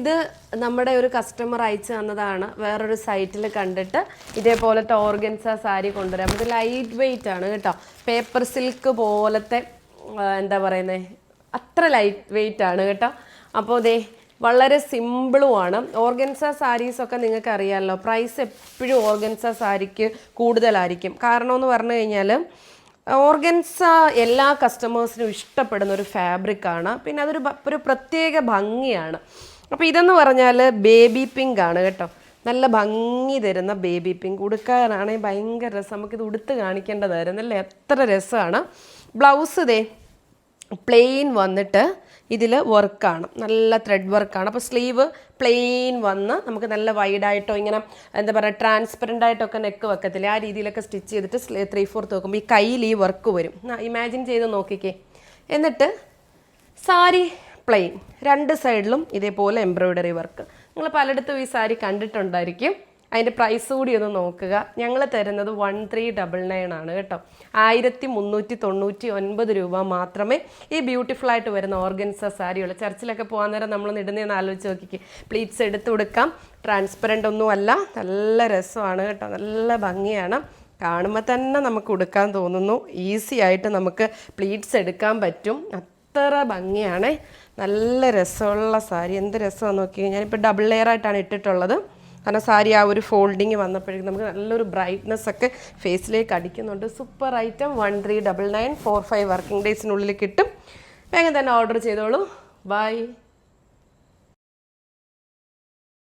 ഇത് നമ്മുടെ ഒരു കസ്റ്റമർ അയച്ചു തന്നതാണ്. വേറൊരു സൈറ്റിൽ കണ്ടിട്ട് ഇതേപോലത്തെ ഓർഗൻസ സാരി കൊണ്ടുവരാം. ഇത് ലൈറ്റ് വെയിറ്റ് ആണ് കേട്ടോ. പേപ്പർ സിൽക്ക് പോലത്തെ എന്താ പറയുന്നത് അത്ര ലൈറ്റ് വെയിറ്റ് ആണ് കേട്ടോ. അപ്പോൾ ദേ വളരെ സിമ്പിളും ആണ്. ഓർഗൻസ സാരീസ് ഒക്കെ നിങ്ങൾക്ക് അറിയാമല്ലോ പ്രൈസ് എപ്പോഴും ഓർഗൻസ സാരിക്ക് കൂടുതലായിരിക്കും. കാരണം എന്ന് പറഞ്ഞു കഴിഞ്ഞാൽ ഓർഗൻസ എല്ലാ കസ്റ്റമേഴ്സിനും ഇഷ്ടപ്പെടുന്ന ഒരു ഫാബ്രിക്കാണ് പിന്നെ അതൊരു ഒരു പ്രത്യേക ഭംഗിയാണ്. അപ്പോൾ ഇതെന്ന് പറഞ്ഞാൽ ബേബി പിങ്ക് ആണ് കേട്ടോ. നല്ല ഭംഗി തരുന്ന ബേബി പിങ്ക് ഉടുക്കാനാണെങ്കിൽ ഭയങ്കര രസം. നമുക്കിത് ഉടുത്ത് കാണിക്കേണ്ടതായിരുന്നു അല്ലേ? എത്ര രസമാണ്. ബ്ലൗസ് ഇതേ പ്ലെയിൻ വന്നിട്ട് ഇതിൽ വർക്കാണ് നല്ല ത്രെഡ് വർക്കാണ് അപ്പോൾ സ്ലീവ് പ്ലെയിൻ വന്ന് നമുക്ക് നല്ല വൈഡായിട്ടോ ഇങ്ങനെ എന്താ പറയുക ട്രാൻസ്പെറന്റ് ആയിട്ടൊക്കെ നെക്ക് വെക്കത്തില്ല? ആ രീതിയിലൊക്കെ സ്റ്റിച്ച് ചെയ്തിട്ട് ത്രീ ഫോർത്ത് വെക്കുമ്പോൾ ഈ കയ്യിൽ ഈ വർക്ക് വരും. ഇമാജിൻ ചെയ്ത് നോക്കിക്കേ. എന്നിട്ട് സാരി പ്ലെയിൻ രണ്ട് സൈഡിലും ഇതേപോലെ എംബ്രോയ്ഡറി വർക്ക് നിങ്ങൾ പലയിടത്തും ഈ സാരി കണ്ടിട്ടുണ്ടായിരിക്കും. അതിന്റെ പ്രൈസ് കൂടി ഒന്ന് നോക്കുക. ഞങ്ങൾ തരുന്നത് വൺ ത്രീ ഡബിൾ നയൻ ആണ് കേട്ടോ. ആയിരത്തി മുന്നൂറ്റി തൊണ്ണൂറ്റി ഒൻപത് രൂപ മാത്രമേ ഈ ബ്യൂട്ടിഫുൾ ആയിട്ട് വരുന്ന ഓർഗൻസ സാരിയുള്ളൂ ചർച്ചിലൊക്കെ പോകാൻ നേരം നമ്മൾ ഇടുന്നതെന്ന് ആലോചിച്ച് നോക്കിക്ക്. പ്ലീറ്റ്സ് എടുത്തു കൊടുക്കാം. ട്രാൻസ്പെറന്റ് ഒന്നും അല്ല. നല്ല രസമാണ് കേട്ടോ. നല്ല ഭംഗിയാണ്. കാണുമ്പോൾ തന്നെ നമുക്ക് ഉടുക്കാൻ തോന്നുന്നു. ഈസി ആയിട്ട് നമുക്ക് പ്ലീറ്റ്സ് എടുക്കാൻ പറ്റും. അത്ര ഭംഗിയാണ്. നല്ല രസമുള്ള സാരി. എന്ത് രസമാണെന്ന് നോക്കി ഞാനിപ്പോൾ ഡബിൾ ലെയർ ആയിട്ടാണ് ഇട്ടിട്ടുള്ളത്. കാരണം സാരി ആ ഒരു ഫോൾഡിങ് വന്നപ്പോഴേക്കും നമുക്ക് നല്ലൊരു ബ്രൈറ്റ്നെസ് ഒക്കെ ഫേസിലേക്ക് അടിക്കുന്നുണ്ട്. Super item one three double nine four five working ഡേയ്സിനുള്ളിൽ കിട്ടും. വേഗം തന്നെ ഓർഡർ ചെയ്തോളൂ. ബൈ